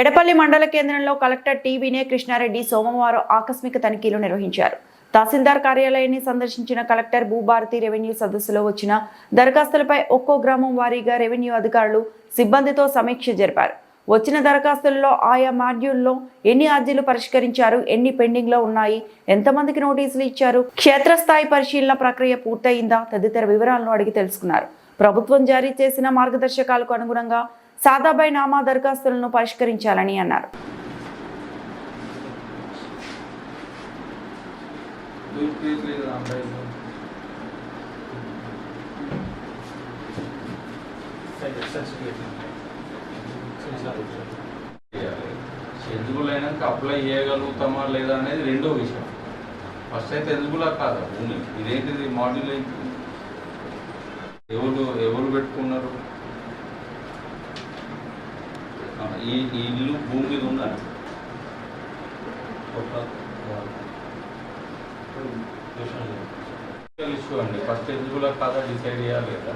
ఎడపల్లి మండల కేంద్రంలో collector T వినయ కృష్ణారెడ్డి సోమవారం ఆకస్మిక తనిఖీలు నిర్వహించారు. తహసీల్దార్ కార్యాలయాన్ని సందర్శించిన కలెక్టర్ భూభారతి రెవెన్యూ సదస్సులో వచ్చిన దరఖాస్తులపై ఒక్కో గ్రామం వారీగా రెవెన్యూ అధికారులు సిబ్బందితో సమీక్ష జరిపారు. వచ్చిన దరఖాస్తుల్లో ఆయా మాడ్యూల్లో ఎన్ని అర్జీలు పరిష్కరించారు ఎన్ని పెండింగ్లో ఉన్నాయి ఎంతమందికి నోటీసులు ఇచ్చారు క్షేత్రస్థాయి పరిశీలన ప్రక్రియ పూర్తయిందా తదితర వివరాలను అడిగి తెలుసుకున్నారు. ప్రభుత్వం జారీ చేసిన మార్గదర్శకాలకు అనుగుణంగా సాదాబాయి నామా దరఖాస్తులను పరిష్కరించాలని అన్నారు. ఎలిజిబుల్ అయినాక అప్లై చేయగలుగుతామా లేదా అనేది రెండో విషయం. ఫస్ట్ అయితే ఎలిజిబుల్ కాదు భూమి ఇదేంటిది మాడ్యూల్ ఎవరు ఎవరు పెట్టుకున్నారు? ఈ ఈ ఇల్లు భూమి మీద ఉందా ఒక ఇష్యూ అండి. ఫస్ట్ ఎలిజిబుల్ కాదా డిసైడ్ చేయాలి లేదా